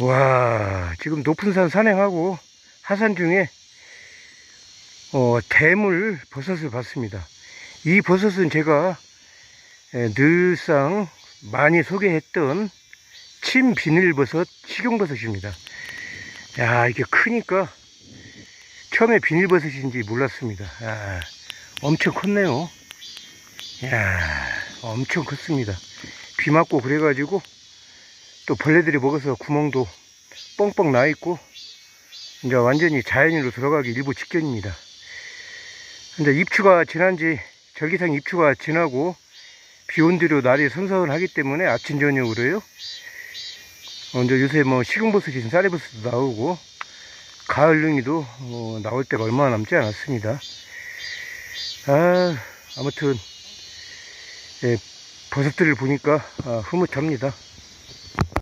와, 지금 높은 산 산행하고 하산 중에 어, 대물 버섯을 봤습니다. 이 버섯은 제가 에, 늘상 많이 소개했던 침 비닐버섯, 식용버섯입니다. 야, 이게 크니까 처음에 비닐버섯인지 몰랐습니다. 아, 엄청 컸네요. 야, 엄청 컸습니다. 비 맞고 그래가지고 또 벌레들이 먹어서 구멍도 뻥뻥 나 있고 이제 완전히 자연으로 들어가기 일부 직전입니다. 이제 입추가 지난지 절기상 입추가 지나고 비온 뒤로 날이 선선하기 때문에 아침 저녁으로요. 어, 이제 요새 뭐 식용버섯이 쌀이버섯도 나오고 가을능이도 어, 나올 때가 얼마 남지 않았습니다. 아 아무튼 예, 버섯들을 보니까 아, 흐뭇합니다.